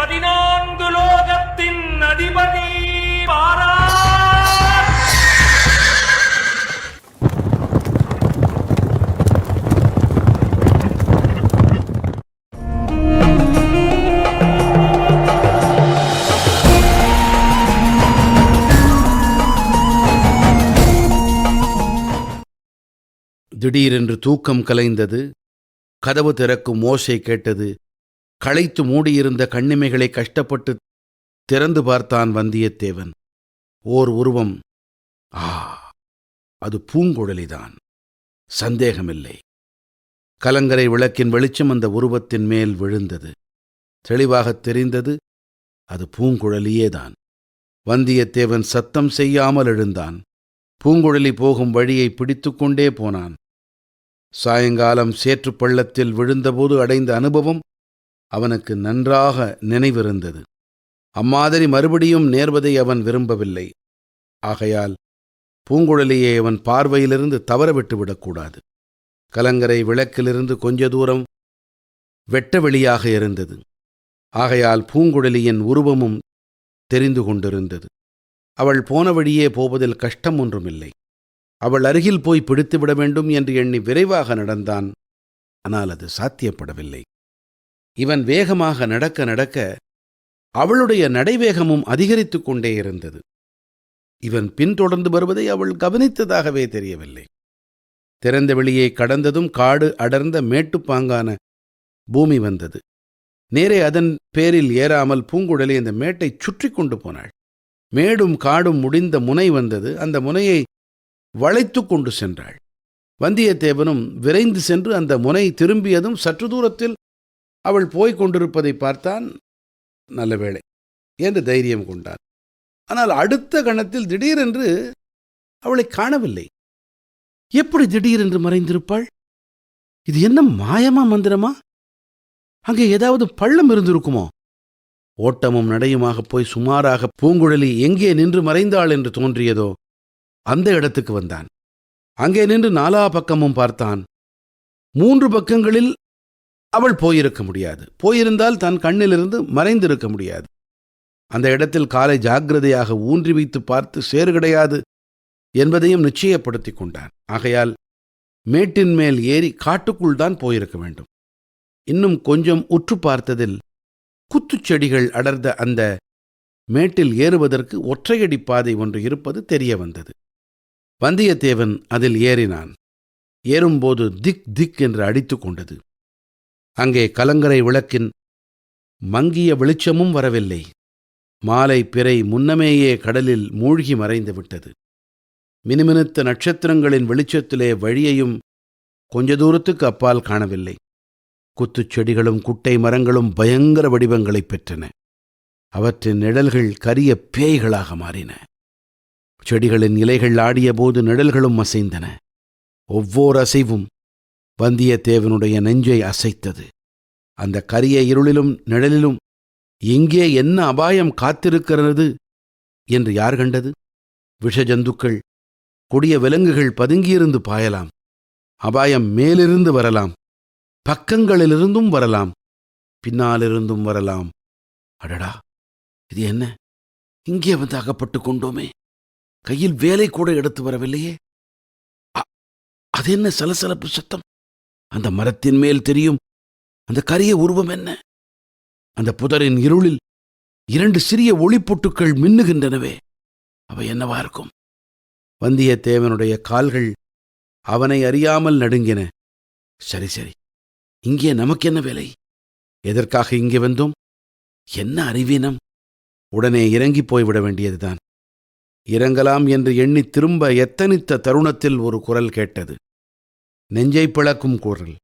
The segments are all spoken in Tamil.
பதினான்கு லோகத்தின் அதிபதி பாரா. திடீரென்று தூக்கம் கலைந்தது. கதவு திறக்கும் ஓசை கேட்டது. களைத்து மூடியிருந்த கண்ணிமைகளை கஷ்டப்பட்டு திறந்து பார்த்தான் வந்தியத்தேவன். ஓர் உருவம். ஆ அது பூங்குழலிதான். சந்தேகமில்லை. கலங்கரை விளக்கின் வெளிச்சம் அந்த உருவத்தின் மேல் விழுந்தது. தெளிவாகத் தெரிந்தது அது பூங்குழலியேதான் வந்தியத்தேவன் சத்தம் செய்யாமல் எழுந்தான். பூங்குழலி போகும் வழியை பிடித்துக்கொண்டே போனான். சாயங்காலம் சேற்றுப் பள்ளத்தில் விழுந்தபோது அடைந்த அனுபவம் அவனுக்கு நன்றாக நினைவிருந்தது. அம்மாதிரி மறுபடியும் நேர்வதை அவன் விரும்பவில்லை. ஆகையால் பூங்குழலியை அவன் பார்வையிலிருந்து தவறவிட்டு விடக்கூடாது. கலங்கரை விளக்கிலிருந்து கொஞ்ச தூரம் வெட்ட வெளியாக இருந்தது. ஆகையால் பூங்குழலியின் உருவமும் தெரிந்து கொண்டிருந்தது. அவள் போன வழியே போவதில் கஷ்டம் ஒன்றுமில்லை. அவள் அருகில் போய் பிடித்துவிட வேண்டும் என்று எண்ணி விரைவாக நடந்தான். ஆனால் அது சாத்தியப்படவில்லை. இவன் வேகமாக நடக்க நடக்க அவளுடைய நடைவேகமும் அதிகரித்துக் கொண்டே இருந்தது. இவன் பின்தொடர்ந்து வருவதை அவள் கவனித்ததாகவே தெரியவில்லை. திறந்த வெளியை கடந்ததும் காடு அடர்ந்த மேட்டுப்பாங்கான பூமி வந்தது. நேரே அதன் பேரில் ஏறாமல் பூங்குழலி அந்த மேட்டைச் சுற்றி கொண்டு போனாள். மேடும் காடும் முடிந்த முனை வந்தது. அந்த முனையை வளைத்து கொண்டு சென்றாள். வந்தியத்தேவனும் விரைந்து சென்று அந்த முனை திரும்பியதும் சற்று தூரத்தில் அவள் போய்க் கொண்டிருப்பதை பார்த்தான் நல்ல வேளை என்று தைரியம் கொண்டான். ஆனால் அடுத்த கணத்தில் திடீரென்று அவளை காணவில்லை. எப்படி திடீரென்று மறைந்திருப்பாள்? இது என்ன மாயமா மந்திரமா? அங்கே ஏதாவது பள்ளம் இருந்திருக்குமோ? ஓட்டமும் நடையுமாக போய் சுமாராக பூங்குழலி எங்கே நின்று மறைந்தாள் என்று தோன்றியதோ அந்த இடத்துக்கு வந்தான். அங்கே நின்று நாலா பக்கமும் பார்த்தான். மூன்று பக்கங்களில் அவள் போயிருக்க முடியாது. போயிருந்தால் தன் கண்ணிலிருந்து மறைந்திருக்க முடியாது. அந்த இடத்தில் காலை ஜாக்கிரதையாக ஊன்றி வைத்து பார்த்து சேறு கிடையாது என்பதையும் நிச்சயப்படுத்திக் கொண்டான். ஆகையால் மேட்டின் மேல் ஏறி காட்டுக்குள் தான் போயிருக்க வேண்டும். இன்னும் கொஞ்சம் உற்று பார்த்ததில் குத்துச்செடிகள் அடர்ந்த அந்த மேட்டில் ஏறுவதற்கு ஒற்றையடி பாதை ஒன்று இருப்பது தெரிய வந்தது. வந்தியத்தேவன் அதில் ஏறினான். ஏறும்போது திக் திக் என்று அடித்துக் கொண்டது. அங்கே கலங்கரை விளக்கின் மங்கிய வெளிச்சமும் வரவில்லை. மாலை பிறை முன்னமேயே கடலில் மூழ்கி மறைந்து விட்டது. மினுமினுத்த நட்சத்திரங்களின் வெளிச்சத்திலே வழியையும் கொஞ்ச தூரத்துக்கு அப்பால் காணவில்லை. குத்துச் செடிகளும் குட்டை மரங்களும் பயங்கர வடிவங்களைப் பெற்றன. அவற்றின் நிழல்கள் கரிய பேய்களாக மாறின. செடிகளின் இலைகள் ஆடியபோது நிழல்களும் அசைந்தன. ஒவ்வோர் அசைவும் வந்தியத்தேவனுடைய நெஞ்சை அசைத்தது. அந்த கரிய இருளிலும் நிழலிலும் எங்கே என்ன அபாயம் காத்திருக்கிறது என்று யார் கண்டது? விஷஜந்துக்கள் கொடிய விலங்குகள் பதுங்கியிருந்து பாயலாம். அபாயம் மேலிருந்து வரலாம். பக்கங்களிலிருந்தும் வரலாம். பின்னாலிருந்தும் வரலாம். அடடா! இது என்ன? இங்கே வந்து அகப்பட்டு கொண்டோமே. கையில் வேலை கூட எடுத்து வரவில்லையே. அ- அது என்ன சலசலப்பு சத்தம்? அந்த மரத்தின் மேல் தெரியும் அந்த கரிய உருவம் என்ன? அந்த புதரின் இருளில் இரண்டு சிறிய ஒளிப்பொட்டுக்கள் மின்னுகின்றனவே. அவை என்னவா இருக்கும்? வந்தியத்தேவனுடைய கால்கள் அவனை அறியாமல் நடுங்கின. சரி சரி. இங்கே நமக்கென்ன வேலை? எதற்காக இங்கே வந்தோம்? என்ன அறிவீனம்? உடனே இறங்கிப் போய்விட வேண்டியதுதான். இறங்கலாம் என்று எண்ணி திரும்ப எத்தனித்த தருணத்தில் ஒரு குரல் கேட்டது. நெஞ்சை பிளக்கும் குரல்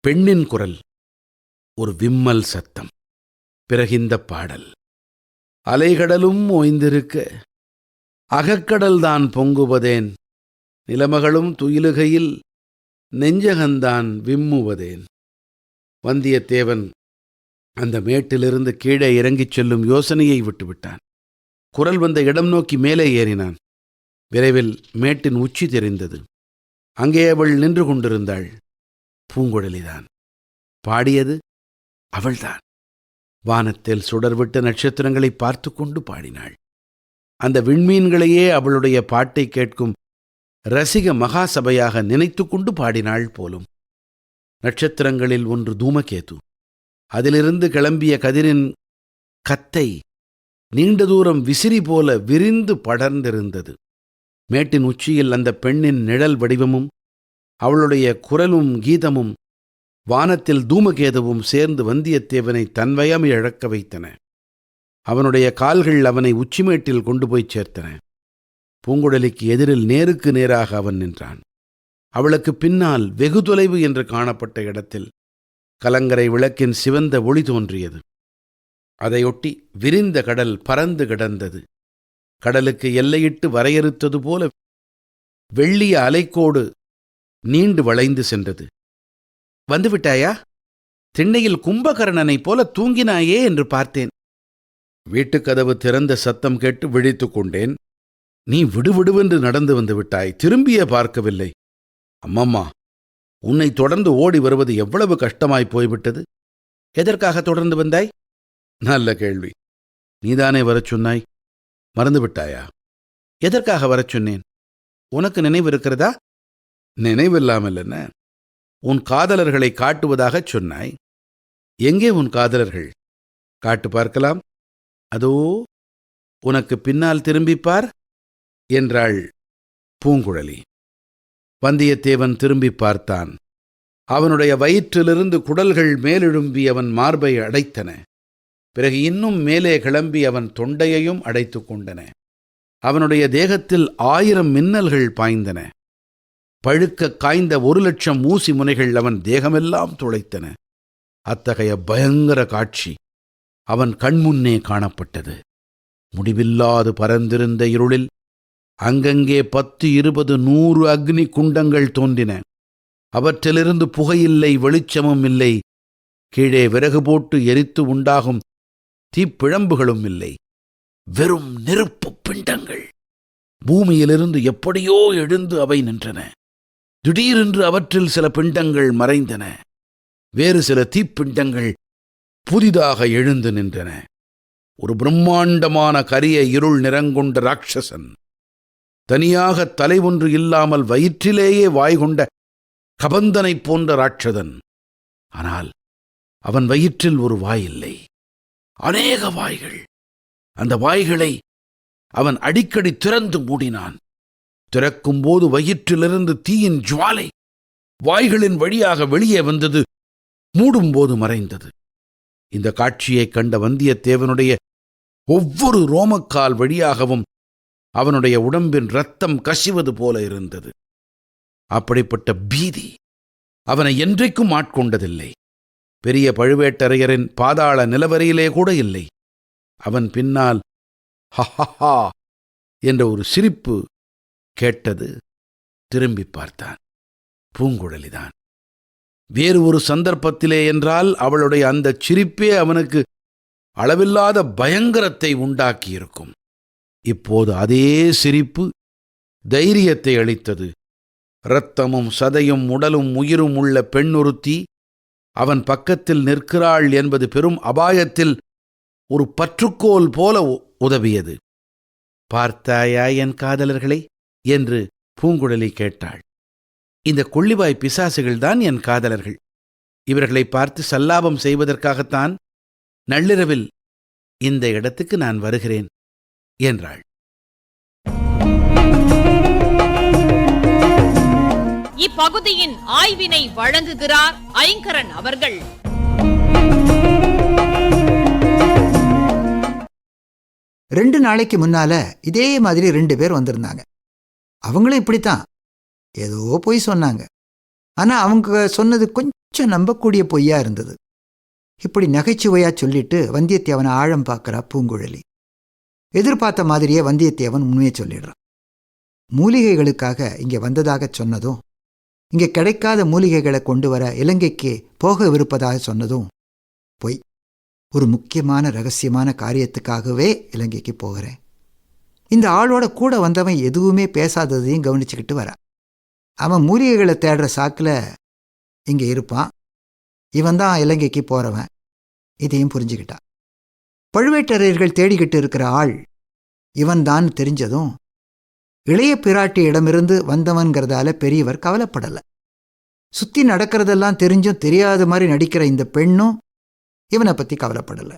பெண்ணின் குரல் ஒரு விம்மல் சத்தம் பிறகிந்த பாடல். அலைகடலும் ஓய்ந்திருக்க அகக்கடல்தான் பொங்குவதேன் நிலமகளும் துயிலுகையில் நெஞ்சகந்தான் விம்முவதேன். வந்தியத்தேவன் அந்த மேட்டிலிருந்து கீழே இறங்கிச் செல்லும் யோசனையை விட்டுவிட்டான். குரல் வந்த இடம் நோக்கி மேலே ஏறினான். விரைவில் மேட்டின் உச்சி தெரிந்தது. அங்கே அவள் நின்று கொண்டிருந்தாள். பூங்குழலிதான். பாடியது அவள்தான். வானத்தில் சுடர்விட்ட நட்சத்திரங்களை பார்த்து கொண்டு பாடினாள். அந்த விண்மீன்களையே அவளுடைய பாட்டை கேட்கும் ரசிக மகாசபையாக நினைத்து கொண்டு பாடினாள் போலும். நட்சத்திரங்களில் ஒன்று தூமகேது. அதிலிருந்து கிளம்பிய கதிரின் கத்தை நீண்ட தூரம் விசிறி போல விரிந்து படர்ந்திருந்தது. மேட்டின் உச்சியில் அந்த பெண்ணின் நிழல் வடிவமும் அவளுடைய குரலும் கீதமும் வானத்தில் தூமகேதுவும் சேர்ந்து வந்தியத்தேவனை தன்வயம் இழக்க வைத்தன. அவனுடைய கால்கள் அவனை உச்சிமேட்டில் கொண்டு போய் சேர்த்தன. பூங்குழலிக்கு எதிரில் நேருக்கு நேராக அவன் நின்றான். அவளுக்கு பின்னால் வெகு தொலைவு என்று காணப்பட்ட இடத்தில் கலங்கரை விளக்கின் சிவந்த ஒளி தோன்றியது. அதையொட்டி விரிந்த கடல் பறந்து கிடந்தது. கடலுக்கு எல்லையிட்டு வரையறுத்தது போல வெள்ளிய அலைக்கோடு நீண்டு வளைந்து சென்றது. வந்துவிட்டாயா? திண்ணையில் கும்பகர்ணனைப் போல தூங்கினாயே? என்று பார்த்தேன். வீட்டுக்கதவு திறந்த சத்தம் கேட்டு விழித்துக் கொண்டேன். நீ விடுவிடுவென்று நடந்து வந்து விட்டாய். திரும்பியே பார்க்கவில்லை. அம்மம்மா உன்னை தொடர்ந்து ஓடி வருவது எவ்வளவு கஷ்டமாய் போய்விட்டது? எதற்காக தொடர்ந்து வந்தாய்? நல்ல கேள்வி. நீதானே வரச் சொன்னாய். மறந்து விட்டாயா எதற்காக வரச் சொன்னேன்? உனக்கு நினைவு இருக்கிறதா நினைவில்லாமல் என்ன உன் காதலர்களை காட்டுவதாகச் சொன்னாய். எங்கே உன் காதலர்கள்? காட்டு பார்க்கலாம். அதோ உனக்கு பின்னால் திரும்பிப்பார் என்றாள் பூங்குழலி. வந்தியத்தேவன் திரும்பி பார்த்தான். அவனுடைய வயிற்றிலிருந்து குடல்கள் மேலெழும்பி அவன் மார்பை அடைத்தன. பிறகு இன்னும் மேலே கிளம்பி அவன் தொண்டையையும் அடைத்துக் கொண்டன. அவனுடைய தேகத்தில் ஆயிரம் மின்னல்கள் பாய்ந்தன. பழுக்க காய்ந்த ஒரு லட்சம் ஊசி முனைகள் அவன் தேகமெல்லாம் துளைத்தன. அத்தகைய பயங்கர காட்சி அவன் கண்முன்னே காணப்பட்டது. முடிவில்லாது பரந்திருந்த இருளில் அங்கங்கே பத்து இருபது நூறு அக்னி குண்டங்கள் தோன்றின. அவற்றிலிருந்து புகையில்லை வெளிச்சமும் இல்லை. கீழே விறகு போட்டு எரித்து உண்டாகும் தீப்பிழம்புகளும் இல்லை. வெறும் நெருப்புப் பிண்டங்கள். பூமியிலிருந்து எப்படியோ எழுந்து அவை நின்றன. திடீரென்று அவற்றில் சில பிண்டங்கள் மறைந்தன. வேறு சில தீப்பிண்டங்கள் புதிதாக எழுந்து நின்றன. ஒரு பிரம்மாண்டமான கரிய இருள் நிறங்கொண்ட ராட்சசன். தனியாக தலை ஒன்று இல்லாமல் வயிற்றிலேயே வாய் கொண்ட கபந்தனைப் போன்ற ராட்சதன். ஆனால் அவன் வயிற்றில் ஒரு வாய் இல்லை. அநேக வாய்கள். அந்த வாய்களை அவன் அடிக்கடி திறந்து மூடினான். திறக்கும்போது வயிற்றிலிருந்து தீயின் ஜுவாலை வாய்களின் வழியாக வெளியே வந்தது மூடும்போது மறைந்தது. இந்த காட்சியைக் கண்ட வந்தியத்தேவனுடைய ஒவ்வொரு ரோமக்கால் வழியாகவும் அவனுடைய உடம்பின் ரத்தம் கசிவது போல இருந்தது. அப்படிப்பட்ட பீதி அவனை என்றைக்கும் ஆட்கொண்டதில்லை. பெரிய பழுவேட்டரையரின் பாதாள நிலவரையிலே கூட இல்லை. அவன் பின்னால் ஹஹா என்ற ஒரு சிரிப்பு கேட்டது. திரும்பி பார்த்தான். பூங்குழலிதான். வேறு ஒரு சந்தர்ப்பத்திலே என்றால் அவளுடைய அந்தச் சிரிப்பே அவனுக்கு அளவில்லாத பயங்கரத்தை உண்டாக்கியிருக்கும். இப்போது அதே சிரிப்பு தைரியத்தை அளித்தது. இரத்தமும் சதையும் உடலும் உயிரும் உள்ள பெண்ணுறுத்தி அவன் பக்கத்தில் நிற்கிறாள் என்பது பெரும் அபாயத்தில் ஒரு பற்றுக்கோல் போல உதவியது. பார்த்தாயா என் காதலர்களை? என்று பூங்குழலி கேட்டாள். இந்த கொள்ளிவாய் பிசாசுகள்தான் என் காதலர்கள். இவர்களை பார்த்து சல்லாபம் செய்வதற்காகத்தான் நள்ளிரவில் இந்த இடத்துக்கு நான் வருகிறேன் என்றாள். இப்பகுதியின் ஆய்வினை வழங்குகிறார் ஐங்கரன் அவர்கள். ரெண்டு நாளைக்கு முன்னால இதே மாதிரி ரெண்டு பேர் வந்திருந்தாங்க. அவங்களும் இப்படித்தான். ஏதோ பொய் சொன்னாங்க. ஆனா அவங்க சொன்னது கொஞ்சம் நம்பக்கூடிய பொய்யா இருந்தது. இப்படி நகைச்சுவையா சொல்லிட்டு வந்தியத்தேவனை ஆழம் பார்க்கறா பூங்குழலி. எதிர்பார்த்த மாதிரியே வந்தியத்தேவன் உண்மையை சொல்லிடுறான். மூலிகைகளுக்காக இங்கே வந்ததாக சொன்னதும் இங்கே கிடைக்காத மூலிகைகளை கொண்டு வர இலங்கைக்கு போகவிருப்பதாக சொன்னதும் பொய். ஒரு முக்கியமான ரகசியமான காரியத்துக்காகவே இலங்கைக்கு போகிறேன். இந்த ஆளோட கூட வந்தவன் எதுவுமே பேசாததையும் கவனிச்சுக்கிட்டு வர அவன் மூலிகைகளை தேடுற சாக்கில் இங்கே இருப்பான். இவன் தான் இலங்கைக்கு போகிறவன் இதையும் புரிஞ்சுக்கிட்டான். பழுவேட்டரையர்கள் தேடிக்கிட்டு இருக்கிற ஆள் இவன்தான் தெரிஞ்சதும் இளைய பிராட்டியிடமிருந்து வந்தவன்கிறதால பெரியவர் கவலைப்படலை. சுற்றி நடக்கிறதெல்லாம் தெரிஞ்சும் தெரியாத மாதிரி நடிக்கிற இந்த பெண்ணும் இவனை பற்றி கவலைப்படலை.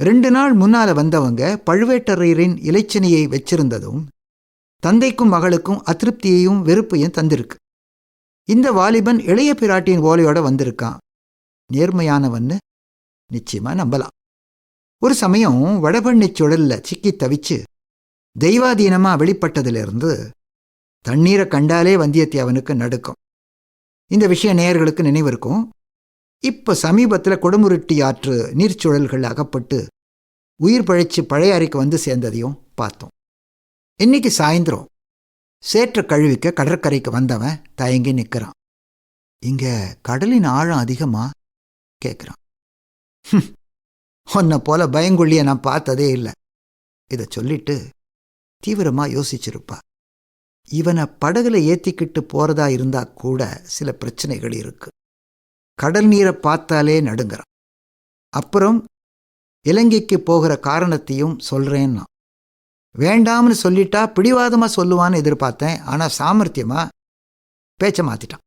ரெண்டு நாள் முன்னால வந்தவங்க பழுவேட்டரையரின் இலைச்சனையை வச்சிருந்ததும் தந்தைக்கும் மகளுக்கும் அதிருப்தியையும் வெறுப்பையும் தந்திருக்கு. இந்த வாலிபன் இளைய பிராட்டியின் ஓலையோட வந்திருக்கான். நேர்மையானவன்னு நிச்சயமா நம்பலாம். ஒரு சமயம் வடபண்ணிச் சுழல்ல சிக்கி தவிச்சு தெய்வாதீனமாக வெளிப்பட்டதிலிருந்து தண்ணீரை கண்டாலே வந்தியத்தேவனுக்கு நடுக்கும். இந்த விஷயம் நேயர்களுக்கு நினைவிருக்கும் இப்போ சமீபத்தில் கொடுமுருட்டி ஆற்று நீர்ச்சுழல்கள் அகப்பட்டு உயிர் பழைச்சு பழைய அறைக்கு வந்து சேர்ந்ததையும் பார்த்தோம். இன்னைக்கு சாயந்தரம். சேற்ற கழுவிக்க கடற்கரைக்கு வந்தவன் தயங்கி நிற்கிறான் இங்கே கடலின் ஆழம் அதிகமா? கேட்குறான் உன்னை போல பயங்கொள்ளிய நான் பார்த்ததே இல்லை. இதை சொல்லிட்டு தீவிரமா யோசிச்சிருப்பா. இவனை படகுல ஏத்திக்கிட்டு போறதா இருந்தா கூட சில பிரச்சனைகள் இருக்கு. கடல் நீரை பார்த்தாலே நடுங்கிறான். அப்புறம் இலங்கைக்கு போகிற காரணத்தையும் சொல்றேன்னா வேண்டாம்னு சொல்லிட்டா பிடிவாதமா சொல்லுவான்னு எதிர்பார்த்தேன். ஆனா சாமர்த்தியமா பேச்ச மாத்திட்டான்.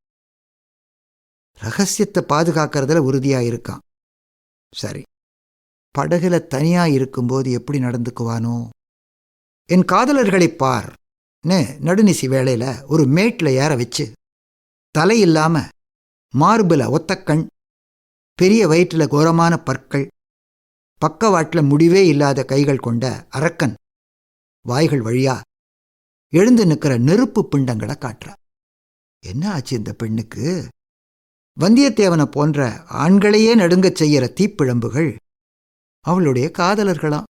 ரகசியத்தை பாதுகாக்கிறதுல உறுதியா இருக்கான். சரி. படகுல தனியா இருக்கும்போது எப்படி நடந்துக்குவானோ? என் காதலர்களை பார். நடுநிசி வேளையில ஒரு மேட்ல ஏற வச்சு தலை இல்லாம மார்புல ஒத்தக்கண் பெரிய வயிற்றுல கோரமான பற்கள் பக்கவாட்டில் முடிவே இல்லாத கைகள் கொண்ட அரக்கன் வாய்கள் வழியா எழுந்து நிற்கிற நெருப்பு பிண்டங்களை காட்டுறா. என்ன ஆச்சு இந்த பெண்ணுக்கு? வந்தியத்தேவனை போன்ற ஆண்களையே நடுங்கச் செய்யற தீப்பிழம்புகள் அவளுடைய காதலர்களாம்.